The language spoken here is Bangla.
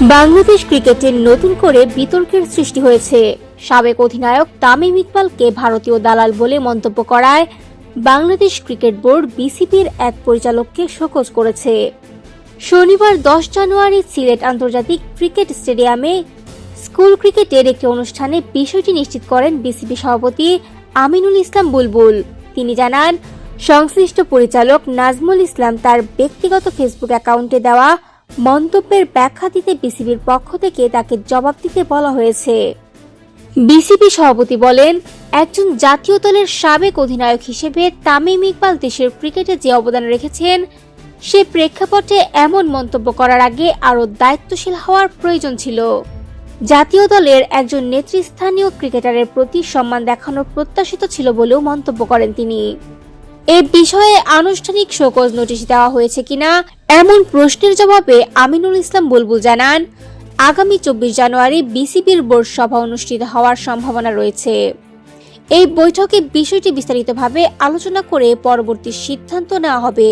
বাংলাদেশ ক্রিকেটে নতুন করে বিতর্কের সৃষ্টি হয়েছে। সাবেক অধিনায়ক তামিম ইকবালকে ভারতীয় দালাল বলে মন্তব্য করায় বাংলাদেশ ক্রিকেট বোর্ড বিসিবির এক পরিচালককে শোকজ করেছে। শনিবার দশ জানুয়ারি সিলেট আন্তর্জাতিক ক্রিকেট স্টেডিয়ামে স্কুল ক্রিকেটের একটি অনুষ্ঠানে বিষয়টি নিশ্চিত করেন বিসিবি সভাপতি আমিনুল ইসলাম বুলবুল। তিনি জানান, সংশ্লিষ্ট পরিচালক নাজমুল ইসলাম তার ব্যক্তিগত ফেসবুক অ্যাকাউন্টে দেওয়া মন্তব্যের ব্যাখ্যা দিতে বিসিবির পক্ষ থেকে তাকে জবাব দিতে বলা হয়েছে। বিসিবি সভাপতি বলেন, একজন জাতীয় দলের সাবেক অধিনায়ক হিসেবে তামিম ইকবাল দেশের ক্রিকেটে যে অবদান রেখেছেন, সে প্রেক্ষাপটে এমন মন্তব্য করার আগে আরও দায়িত্বশীল হওয়ার প্রয়োজন ছিল। জাতীয় দলের একজন নেতৃস্থানীয় ক্রিকেটারের প্রতি সম্মান দেখানো প্রত্যাশিত ছিল বলেও মন্তব্য করেন তিনি। এ বিষয়ে আনুষ্ঠানিক শোকজ নোটিশ দেওয়া হয়েছে কিনা, এমন প্রশ্নের জবাবে আমিনুল ইসলাম বুলবুল জানান, আগামী চব্বিশ জানুয়ারি বিসিবির বোর্ড সভা অনুষ্ঠিত হওয়ার সম্ভাবনা রয়েছে। এই বৈঠকে বিষয়টি বিস্তারিতভাবে আলোচনা করে পরবর্তী সিদ্ধান্ত নেওয়া হবে।